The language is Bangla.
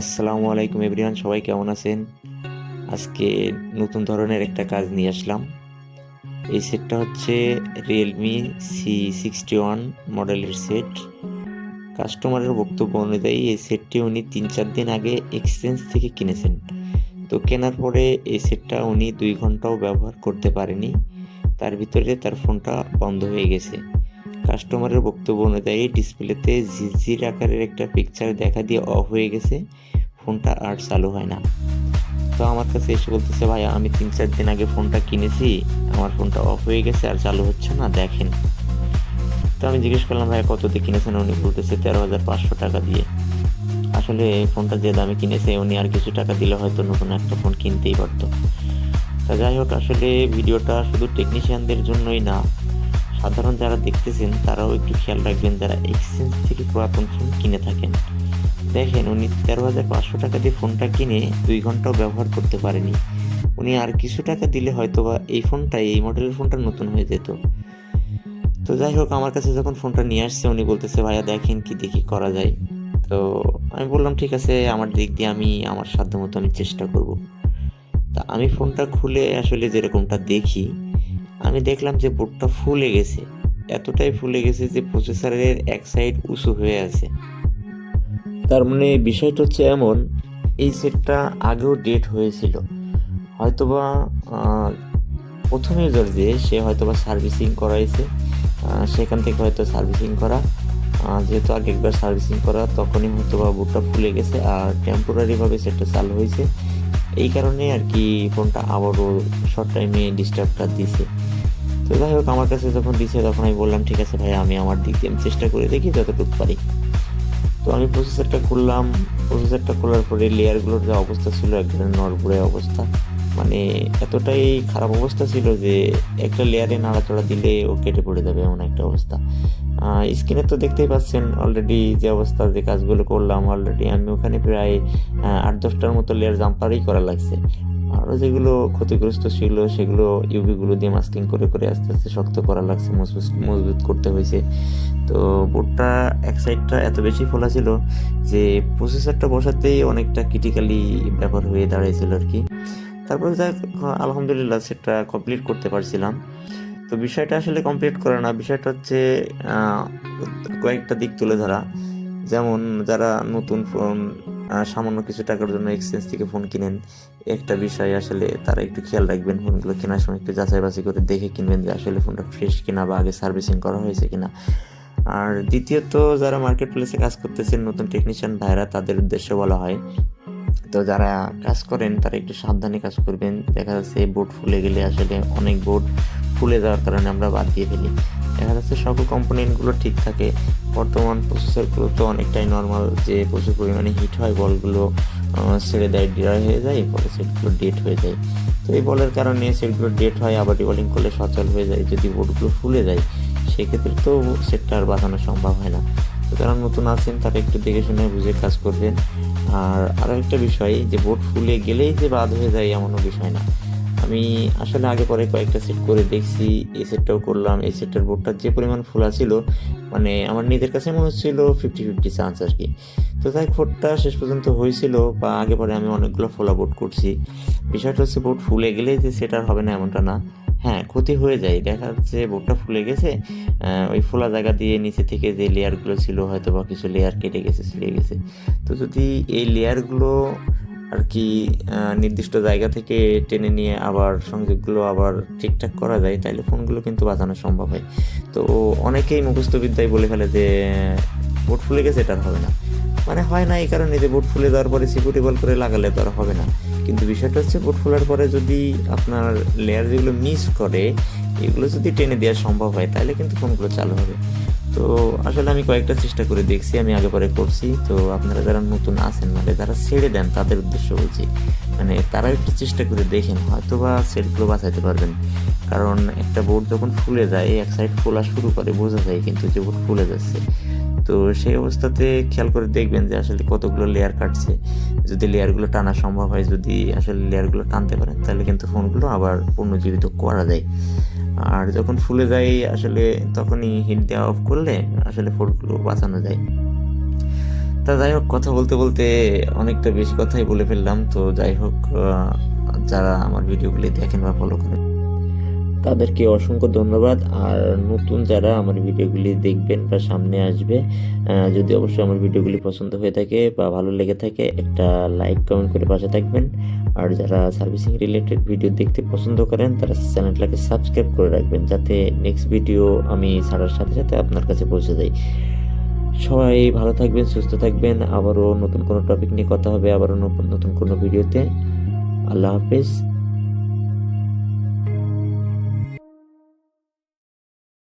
আসসালামু আলাইকুম এভরিওয়ান, সবাই কেমন আছেন? আজকে নতুন ধরনের একটা কাজ নিয়ে আসলাম। এই সেটটা হচ্ছে রিয়েলমি সি সিক্সটি ওয়ান মডেলের সেট। কাস্টমারের বক্তব্য অনুযায়ী এই সেটটি উনি তিন চার দিন আগে এক্সচেঞ্জ থেকে কিনেছেন। তো কেনার পরে এই সেটটা উনি দুই ঘন্টাও ব্যবহার করতে পারেনি। তার ভিতরে তার ফোনটা বন্ধ হয়ে গেছে। কাস্টমারের বক্তব্য অনুযায়ী ডিসপ্লেতে ঝিরঝির আকারের একটা পিকচার দেখা দিয়ে অফ হয়ে গেছে, ফোনটা আর চালু হয় না। তো আমার কাছে এসে বলতেছে ভাই আমি তিন চার দিন আগে ফোনটা কিনেছি, আমার ফোনটা অফ হয়ে গেছে আর চালু হচ্ছে না, দেখেন। তো আমি জিজ্ঞেস করলাম ভাই কত দিয়ে কিনেছেন? উনি বলতেছে, তেরো হাজার পাঁচশো টাকা দিয়ে। আসলে এই ফোনটা যে দামে কিনেছে, উনি আর কিছু টাকা দিলে হয়তো নতুন একটা ফোন কিনতেই পারতো। তা যাই হোক, আসলে ভিডিওটা শুধু টেকনিশিয়ানদের জন্যই না সাধারণ যারা দেখতেছেন, তারাও একটু খেয়াল রাখবেন যারা এক্সচেঞ্জ থেকে পুরাতন ফোন কিনে থাকেন। দেখেন উনি তেরো হাজার পাঁচশো টাকা দিয়ে ফোনটা কিনে দুই ঘন্টাও ব্যবহার করতে পারেনি। উনি আর কিছু টাকা দিলে হয়তো বা এই ফোনটা এই মডেলের ফোনটা নতুন হয়ে যেত। তো যাই হোক, আমার কাছে যখন ফোনটা নিয়ে আসছে, উনি বলতেছে, ভাইয়া, দেখেন কি দেখি করা যায়। তো আমি বললাম, ঠিক আছে, আমার দিক দিয়ে আমি, আমার সাধ্য মতো আমি চেষ্টা করব। তা আমি ফোনটা খুলে আসলে যেরকমটা দেখি আমি দেখলাম যে বোর্ডটা ফুলে গেছে। এতটাই ফুলে গেছে যে প্রসেসরের এক সাইড উঁচু হয়ে আছে। তার মানে বিষয়টা হচ্ছে এমন, এই সেটটা আগেও ডেট হয়েছিল। হয়তোবা প্রথম ইউজার যে সে হয়তোবা সার্ভিসিং করাইছে। সেখান থেকে হয়তো সার্ভিসিং করা। যেহেতু আগে একবার সার্ভিসিং করা, তখনই হয়তোবা বুটটা ফুলে গেছে আর টেম্পোরারিভাবে সেটটা চালু হয়েছে। এই কারণে আর কি ফোনটা আবারও শর্ট টাইমে ডিস্টার্বটা দিছে। তো যাই হোক, আমার কাছে যখন দিছে, তখন আমি বললাম, ঠিক আছে ভাই আমি আমার দিক দিয়ে চেষ্টা করে দেখি যতটুকু পারি। তো আমি প্রসেসরটা খুললাম। প্রসেসরটা খোলার পরে লেয়ারগুলোর যা অবস্থা ছিল একদম নড়বড়ে অবস্থা। মানে এতটাই খারাপ অবস্থা ছিল যে একটা লেয়ারে নাড়াচড়া দিলে ও কেটে পড়ে যাবে এমন একটা অবস্থা। স্ক্রিনে তো দেখতেই পাচ্ছেন অলরেডি যে অবস্থা, যে কাজগুলো করলাম অলরেডি আমি ওখানে প্রায় আট দশটার মতো লেয়ার জাম্পারই করা লাগছে। যেগুলো ক্ষতিগ্রস্ত ছিল, সেগুলো ইউভিগুলো দিয়ে মাস্কিং করে করে আস্তে আস্তে শক্ত করা লাগছে, মজবুত মজবুত করতে হয়েছে। তো বোর্ডটা এক সাইডটা এত বেশি ফোলা ছিল যে প্রসেসরটা বসাতেই অনেকটা ক্রিটিক্যালি ব্যাপার হয়ে দাঁড়িয়েছিল আর কি। তারপরে যাক, আলহামদুলিল্লাহ সেটা কমপ্লিট করতে পারছিলাম। তো বিষয়টা আসলে কমপ্লিট করে না, বিষয়টা হচ্ছে কয়েকটা দিক তুলে ধরা। যেমন যারা নতুন ফোন সামান্য কিছু টাকার জন্য এক্সচেঞ্জ থেকে ফোন কিনেন। একটা বিষয় আসলে তারা একটু খেয়াল রাখবেন ফোনগুলো কেনার সময় একটু যাচাই বাছাই করে দেখে কিনবেন যে আসলে ফোনটা ফ্রেশ কিনা বা আগে সার্ভিসিং করা হয়েছে কিনা। আর দ্বিতীয়ত, যারা মার্কেট প্লেসে কাজ করতেছেন, নতুন টেকনিশিয়ান ভাইরা, তাদের উদ্দেশ্যে বলা হয়, তো যারা কাজ করেন, তারা একটু সাবধানে কাজ করবেন। দেখা যাচ্ছে বোর্ড ফুলে গেলে আসলে অনেক বোর্ড ফুলে যাওয়ার কারণে আমরা বাদ দিয়ে ফেলি। দেখা যাচ্ছে সকল কম্পোনেন্টগুলো ঠিক থাকে বর্তমান প্রসেসরগুলো তো অনেকটাই নর্মাল যে প্রচুর পরিমাণে হিট হয়, বলগুলো ছেড়ে দেয় ড্রাই হয়ে যায়, পরে সেটগুলো ডেট হয়ে যায়। তো এই বলের কারণে সেটগুলো ডেট হয়, আবার রিবলিং করলে সচল হয়ে যায়, যদি বোর্ডগুলো ফুলে যায়, সেক্ষেত্রে তো সেটটা আর বাঁচানো সম্ভব হয় না। তো যারা নতুন আছেন, তারা একটু দেখে শুনে বুঝে কাজ করবেন। আর আরও একটা বিষয়, যে বোর্ড ফুলে গেলেই যে বাদ হয়ে যায়, এমনও বিষয় না। আমি আসলে আগে পরে কয়েকটা সেট করে দেখছি, এই সেটটাও করলাম, এই সেটটার বোর্ডটা যে পরিমাণ ফোলা ছিল মানে আমার নিজের কাছে মনে হচ্ছিল ফিফটি ফিফটি চান্স আর কি। তো তাই ফোরটা শেষ পর্যন্ত হয়েছিল বা আগে পরে আমি অনেকগুলো ফোলা বোর্ড করছি। বিষয়টা হচ্ছে বোর্ড ফুলে গেলেই যে সেট আর হবে না এমনটা না। হ্যাঁ ক্ষতি হয়ে যায়। দেখা যাচ্ছে বোর্ডটা ফুলে গেছে ওই ফোলা জায়গা দিয়ে নিচে থেকে যে লেয়ারগুলো ছিল হয়তো বা কিছু লেয়ার কেটে গেছে, ছিঁড়ে গেছে। তো যদি এই লেয়ারগুলো আর কি নির্দিষ্ট জায়গা থেকে টেনে নিয়ে আবার সংযোগগুলো আবার ঠিকঠাক করা যায় তাহলে ফোনগুলো কিন্তু বাঁচানো সম্ভব হয়। তো অনেকেই মুখস্থ বিদ্যায় বলে ফেলে যে বোর্ড ফুলে গেছে, এটা হবে না। মানে হয় না এই কারণে যে বোর্ড ফুলে দেওয়ার পরে সিকিউরিটি করে লাগালে তো আর হবে না। কিন্তু বিষয়টা হচ্ছে বোর্ড ফোলার পরে যদি আপনার লেয়ার যেগুলো মিস করে, এগুলো যদি টেনে দেওয়া সম্ভব হয় তাহলে কিন্তু ফোনগুলো চালু হবে। তো আসলে আমি কয়েকটা চেষ্টা করে দেখছি, আমি আগে পরে করছি। তো আপনারা যারা নতুন আছেন মানে যারা ছেড়ে দেন, তাদের উদ্দেশ্য বলছি মানে তারা একটু চেষ্টা করে দেখেন হয়তো বা সেটগুলো বাঁচাইতে পারবেন। কারণ একটা বোর্ড যখন ফুলে যায়, এক সাইড ফোলা শুরু করে, বোঝা যায় কিন্তু যে বোর্ড ফুলে যাচ্ছে। তো সেই অবস্থাতে খেয়াল করে দেখবেন যে আসলে কতগুলো লেয়ার কাটছে। যদি লেয়ারগুলো টানা সম্ভব হয়, যদি আসলে লেয়ারগুলো টানতে পারেন, তাহলে কিন্তু ফোনগুলো আবার পুনর্জীবিত করা যায়। আর যখন ফুলে যায়, আসলে তখনই হিট দেওয়া অফ করলে আসলে ফুলগুলো বাঁচানো যায়। তা যাই হোক, কথা বলতে বলতে অনেকটা বেশি কথাই বলে ফেললাম। তো যাই হোক যারা আমার ভিডিওগুলি দেখেন বা ফলো করেন তাদেরকে অসংখ্য ধন্যবাদ। আর নতুন যারা আমার ভিডিওগুলি দেখবেন বা সামনে আসবে যদি অবশ্যই আমার ভিডিওগুলি পছন্দ হয়ে থাকে বা ভালো লেগে থাকে, একটা লাইক, কমেন্ট করে পাশে থাকবেন। আর যারা সার্ভিসিং রিলেটেড ভিডিও দেখতে পছন্দ করেন, তারা চ্যানেলটাকে সাবস্ক্রাইব করে রাখবেন যাতে নেক্সট ভিডিও আমি ছাড়ার সাথে সাথে আপনার কাছে পৌঁছে যাই। সবাই ভালো থাকবেন, সুস্থ থাকবেন। আবারও নতুন কোনো টপিক নিয়ে কথা হবে, আবারও নতুন কোনো ভিডিওতে। আল্লাহ হাফেজ।